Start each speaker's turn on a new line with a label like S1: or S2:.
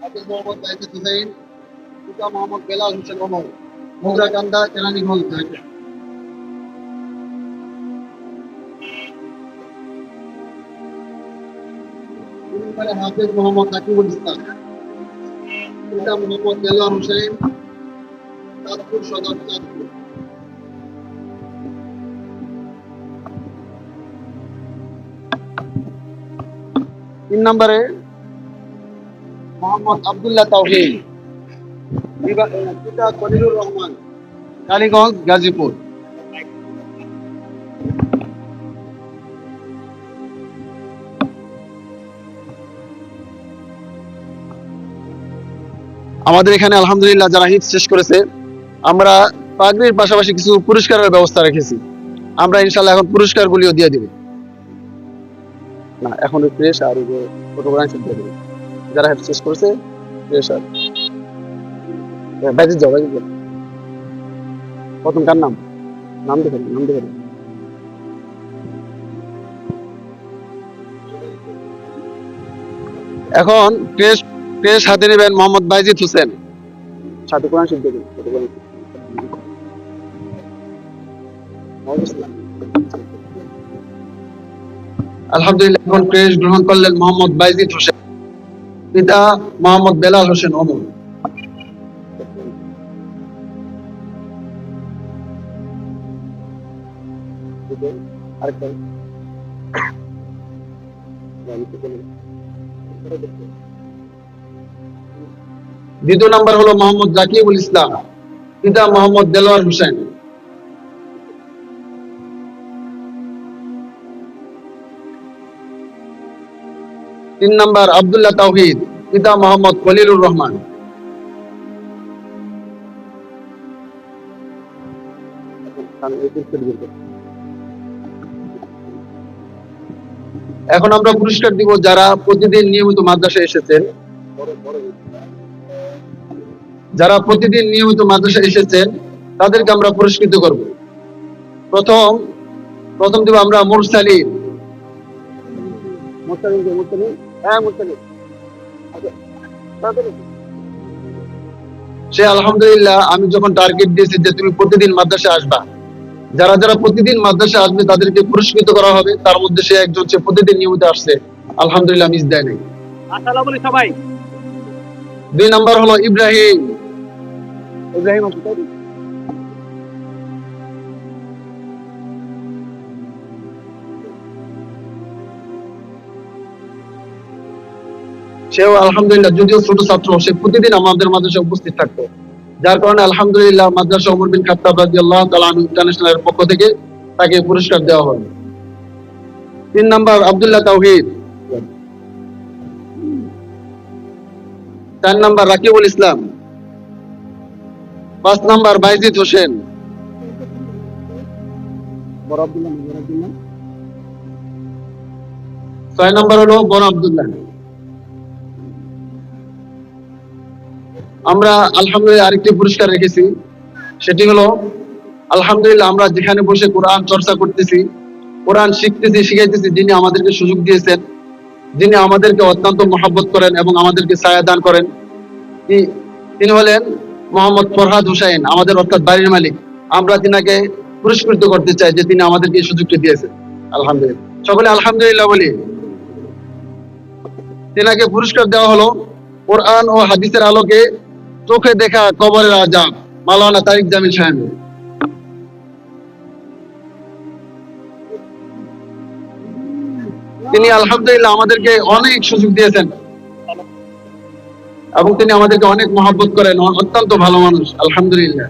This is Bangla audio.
S1: হাফিজ মোহাম্মদ তাইফুল হুসাইন, পিতা মোহাম্মদ বেলাল হোসেন ওমর মোগরাকান্দা কেরানীগঞ্জ ঢাকা হাফিজ মোহাম্মদ নাকিবুল ইসলাম, পিতা মোহাম্মদ দেলোয়ার হোসেন চাঁদপুর সদর চাঁদপুর তিন নম্বরে মোহাম্মদ আব্দুল্লাহ তাওহিদ। পিতা কলিলুর রহমান, কালীগঞ্জ, গাজীপুর। আমাদের এখানে আলহামদুলিল্লাহ যারা হিট শেষ করেছে, আমরা পাগড়ির পাশাপাশি কিছু পুরস্কারের ব্যবস্থা রেখেছি। আমরা ইনশাল্লাহ এখন পুরস্কারগুলিও দিয়ে দিব। না, এখন ফ্রেশ আর ফটোগ্রাফি দিয়ে দেবে। যারা হেড শেষ করেছে বাইরে যাও যাও। প্রথম কার নাম? নাম দেখেন নাম দেখেন এখন ক্রেশ ক্রেশ হাতে নেবেন মোহাম্মদ বাইজিদ হোসেন। সাথে কোরআন শিখ দেবেন সাথে কোরআন শরীফ। মোহাম্মদ ইসলাম। আলহামদুলিল্লাহ, এখন ক্রেশ গ্রহণ করলেন মোহাম্মদ বাইজিদ হোসেন। পিতা মোহাম্মদ বেলাল হোসেন অমর। দ্বিতীয় নাম্বার হলো মোহাম্মদ জাকিবুল ইসলাম। পিতা মোহাম্মদ দেলোয়ার হোসেন। তিন নম্বর আব্দুল্লাহ তাওহিদ, পিতা মোহাম্মদ খলিলুর রহমান। এখন আমরা পুরস্কার দিব যারা প্রতিদিন নিয়মিত মাদ্রাসায় এসেছেন। যারা প্রতিদিন নিয়মিত মাদ্রাসায় এসেছেন, তাদেরকে আমরা পুরস্কৃত করব। প্রথম প্রথম দিব আমরা মুরসালিন। মুরসালিন? হ্যাঁ আচ্ছা। সে আলহামদুলিল্লাহ আমি যখন টার্গেট দিয়েছি যে তুমি প্রতিদিন মাদ্রাসায় আসবা যারা যারা প্রতিদিন মাদ্রাসায় আসবে তাদেরকে পুরস্কৃত করা হবে তার মধ্যে সে একজন সে প্রতিদিন নিয়মিত আসছে। আলহামদুলিল্লাহ মিস দেয় নাই।
S2: সবাই।
S1: দুই নাম্বার হলো ইব্রাহিম। ইব্রাহিম সেও আলহামদুলিল্লাহ যদিও ছোট ছাত্র, সে প্রতিদিন আমাদের মাদ্রাসায় উপস্থিত থাকতো। যার কারণে আলহামদুলিল্লাহ মাদ্রাসা ওমর বিন খাত্তাব রাদিয়াল্লাহু তাআলা ইন্টারন্যাশনালের পক্ষ থেকে তাকে পুরস্কার দেওয়া হয় তিন নাম্বার, আব্দুল্লাহ তাওহিদ। চার নাম্বার, রাকিবুল ইসলাম। পাঁচ নাম্বার, বাইজিদ হোসেন? ছয় নাম্বার হলো বড় আব্দুল্লাহ। আমরা আলহামদুলিল্লাহ আরেকটি পুরস্কার রেখেছি। সেটি হলো, আলহামদুলিল্লাহ আমরা যেখানে বসে কোরআন চর্চা করতেছি, কোরআন শিখতেছি, শিখাইতেছি, যিনি আমাদেরকে সুযোগ দিয়েছেন, যিনি আমাদেরকে অত্যন্ত মহাব্বত করেন এবং আমাদেরকে ছায়া দান করেন তিনি হলেন মোহাম্মদ ফরহাদ হুসাইন, আমাদের অর্থাৎ বাড়ির মালিক। আমরা তিনাকে পুরস্কৃত করতে চাই যে তিনি আমাদেরকে এই সুযোগটি দিয়েছেন। আলহামদুলিল্লাহ। সকলে আলহামদুলিল্লাহ বলি। তিনাকে পুরস্কার দেওয়া হলো, কোরআন ও হাদিসের আলোকে চোখে দেখা কবরের আজাব মালানা তারিক জামিল সাহেব তিনি আলহামদুলিল্লাহ আমাদেরকে অনেক সুযোগ দিয়েছেন এবং তিনি আমাদেরকে অনেক মহাব্বত করেন অত্যন্ত ভালো মানুষ আলহামদুলিল্লাহ